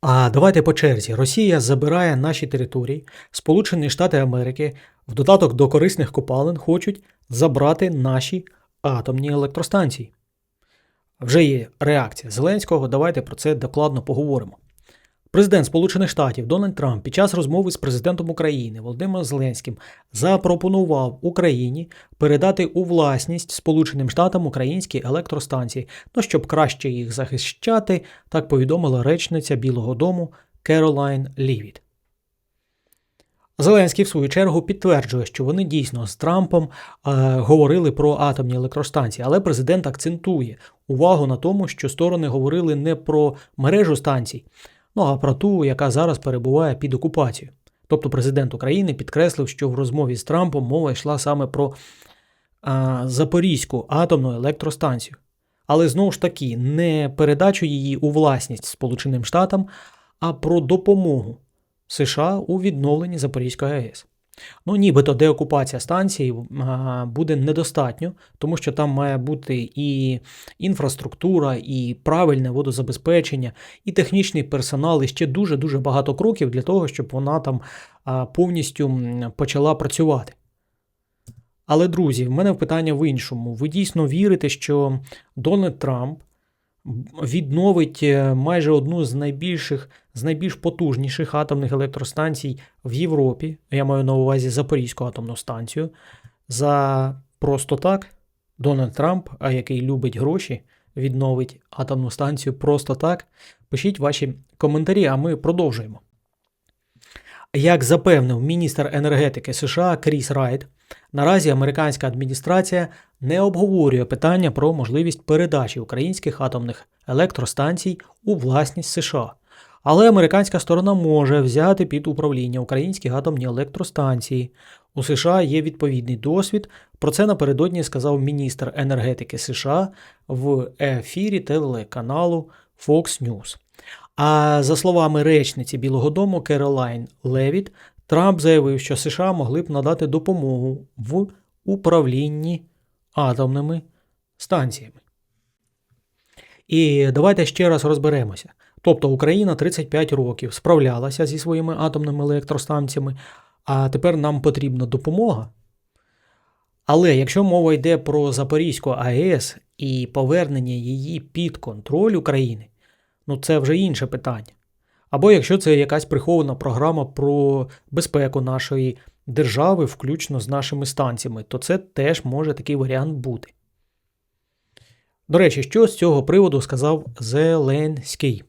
А давайте по черзі. Росія забирає наші території, Сполучені Штати Америки в додаток до корисних копалин хочуть забрати наші атомні електростанції. Вже є реакція Зеленського. Давайте про це докладно поговоримо. Президент Сполучених Штатів Дональд Трамп під час розмови з президентом України Володимиром Зеленським запропонував Україні передати у власність Сполученим Штатам українські електростанції, ну щоб краще їх захищати, так повідомила речниця Білого Дому Керолайн Лівіт. Зеленський, в свою чергу, підтверджує, що вони дійсно з Трампом е, говорили про атомні електростанції, але президент акцентує увагу на тому, що сторони говорили не про мережу станцій, ну а про ту, яка зараз перебуває під окупацією. Тобто президент України підкреслив, що в розмові з Трампом мова йшла саме про а, Запорізьку атомну електростанцію. Але знову ж таки, не передачу її у власність Сполученим Штатам, а про допомогу США у відновленні Запорізької АЕС. Ну, нібито деокупація станції буде недостатньо, тому що там має бути і інфраструктура, і правильне водозабезпечення, і технічний персонал, і ще дуже-дуже багато кроків для того, щоб вона там повністю почала працювати. Але, друзі, в мене питання в іншому. Ви дійсно вірите, що Дональд Трамп відновить е, майже одну з найбільших, з найбільш потужніших атомних електростанцій в Європі, я маю на увазі Запорізьку атомну станцію, за просто так Дональд Трамп, а який любить гроші, відновить атомну станцію просто так. Пишіть ваші коментарі, а ми продовжуємо. Як запевнив міністр енергетики США Кріс Райт, наразі американська адміністрація не обговорює питання про можливість передачі українських атомних електростанцій у власність США. Але американська сторона може взяти під управління українські атомні електростанції. У США є відповідний досвід. Про це напередодні сказав міністр енергетики США в ефірі телеканалу Fox News. А за словами речниці Білого Дому Керолайн Левіт, Трамп заявив, що США могли б надати допомогу в управлінні атомними станціями. І давайте ще раз розберемося. Тобто Україна 35 років справлялася зі своїми атомними електростанціями, а тепер нам потрібна допомога. Але якщо мова йде про Запорізьку АЕС і повернення її під контроль України, ну це вже інше питання. Або якщо це якась прихована програма про безпеку нашої держави, включно з нашими станціями, то це теж може такий варіант бути. До речі, що з цього приводу сказав Зеленський?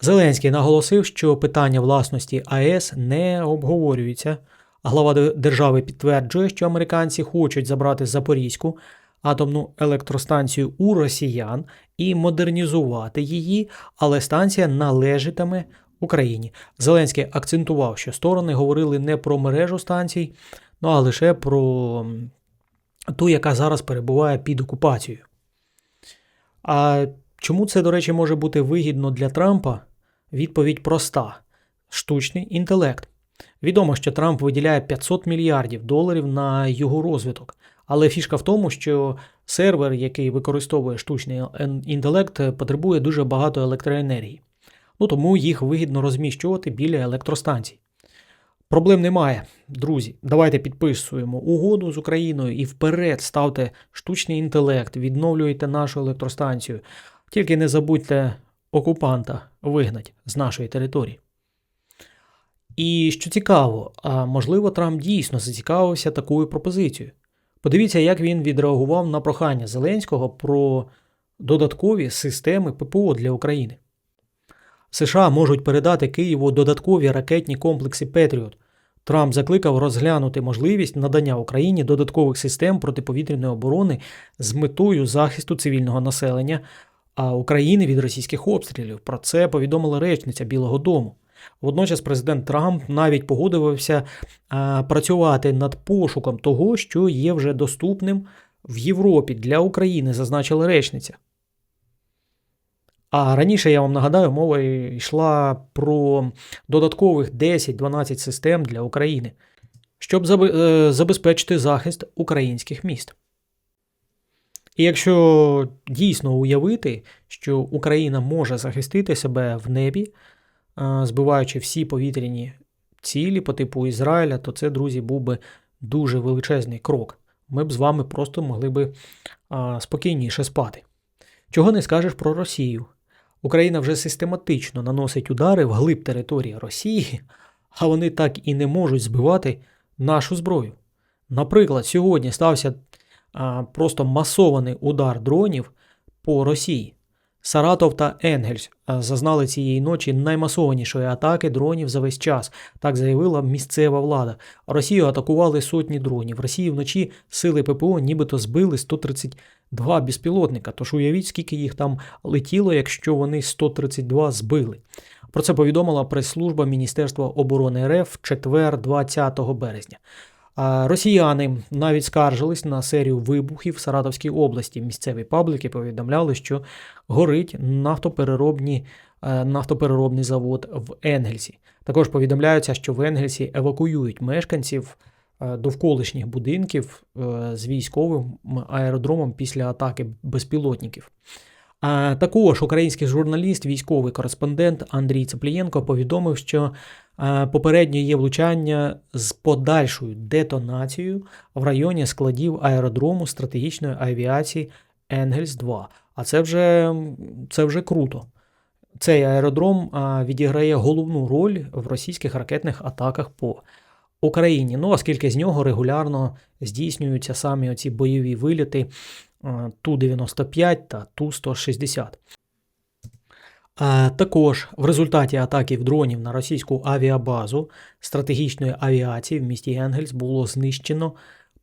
Зеленський наголосив, що питання власності АЕС не обговорюється. Глава держави підтверджує, що американці хочуть забрати Запорізьку атомну електростанцію у росіян і модернізувати її, але станція належатиме Україні. Зеленський акцентував, що сторони говорили не про мережу станцій, ну а лише про ту, яка зараз перебуває під окупацією. А чому це, до речі, може бути вигідно для Трампа? Відповідь проста: штучний інтелект. Відомо, що Трамп виділяє 500 мільярдів доларів на його розвиток. Але фішка в тому, що сервер, який використовує штучний інтелект, потребує дуже багато електроенергії. Ну тому їх вигідно розміщувати біля електростанцій. Проблем немає, друзі. Давайте підписуємо угоду з Україною і вперед ставте штучний інтелект, відновлюйте нашу електростанцію. Тільки не забудьте окупанта вигнати з нашої території. І що цікаво, а можливо, Трамп дійсно зацікавився такою пропозицією. Подивіться, як він відреагував на прохання Зеленського про додаткові системи ППО для України. США можуть передати Києву додаткові ракетні комплекси Петріот. Трамп закликав розглянути можливість надання Україні додаткових систем протиповітряної оборони з метою захисту цивільного населення а України від російських обстрілів. Про це повідомила речниця Білого Дому. Водночас президент Трамп навіть погодився працювати над пошуком того, що є вже доступним в Європі для України, зазначила речниця. А раніше я вам нагадаю, мова йшла про додаткових 10-12 систем для України, щоб забезпечити захист українських міст. І якщо дійсно уявити, що Україна може захистити себе в небі, е, збиваючи всі повітряні цілі по типу Ізраїля, то це, друзі, був би дуже величезний крок. Ми б з вами просто могли би спокійніше спати. Чого не скажеш про Росію? Україна вже систематично наносить удари в глиб території Росії, а вони так і не можуть збивати нашу зброю. Наприклад, сьогодні стався а, просто масований удар дронів по Росії. Саратов та Енгельс зазнали цієї ночі наймасованішої атаки дронів за весь час, так заявила місцева влада. Росію атакували сотні дронів. Росії вночі сили ППО нібито збили 132 безпілотника. Тож уявіть, скільки їх там летіло, якщо вони 132 збили. Про це повідомила прес-служба Міністерства оборони РФ четвер, 20 березня. Росіяни навіть скаржились на серію вибухів в Саратовській області. Місцеві пабліки повідомляли, що горить нафтопереробні, е, нафтопереробний завод в Енгельсі. Також повідомляється, що в Енгельсі евакуюють мешканців е, довколишніх будинків е, з військовим аеродромом після атаки безпілотників. А також український журналіст, військовий кореспондент Андрій Цеплієнко повідомив, що попередньо є влучання з подальшою детонацією в районі складів аеродрому стратегічної авіації Енгельс 2. А це вже, це вже круто. Цей аеродром відіграє головну роль в російських ракетних атаках по Україні. Ну, оскільки з нього регулярно здійснюються самі оці бойові виліти Ту-95 та Ту-160. Також в результаті атаків дронів на російську авіабазу стратегічної авіації в місті Енгельс було знищено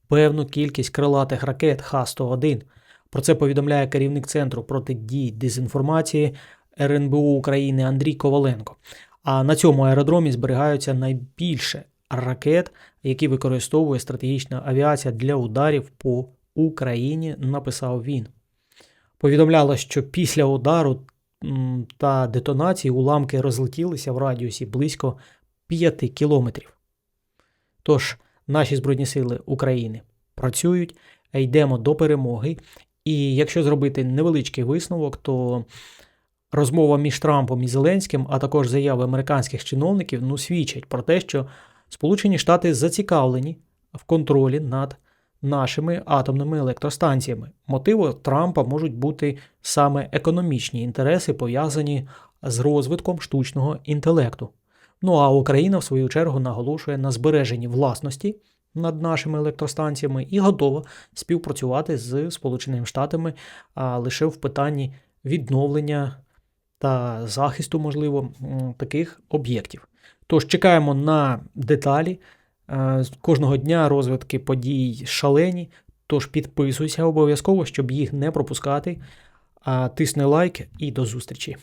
певну кількість крилатих ракет Х-101. Про це повідомляє керівник Центру протидії дезінформації РНБУ України Андрій Коваленко. А на цьому аеродромі зберігаються найбільше ракет, які використовує стратегічна авіація для ударів по Україні, написав він. Повідомляло, що після удару та детонації уламки розлетілися в радіусі близько 5 кілометрів. Тож, наші Збройні Сили України працюють, йдемо до перемоги. І якщо зробити невеличкий висновок, то розмова між Трампом і Зеленським, а також заяви американських чиновників, ну, свідчать про те, що Сполучені Штати зацікавлені в контролі над нашими атомними електростанціями. Мотиви Трампа можуть бути саме економічні інтереси, пов'язані з розвитком штучного інтелекту. Ну а Україна, в свою чергу, наголошує на збереженні власності над нашими електростанціями і готова співпрацювати з Сполученими Штатами лише в питанні відновлення та захисту, можливо, таких об'єктів. Тож чекаємо на деталі. Е, Кожного дня розвитки подій шалені. Тож підписуйся обов'язково, щоб їх не пропускати. Тисни лайк і до зустрічі.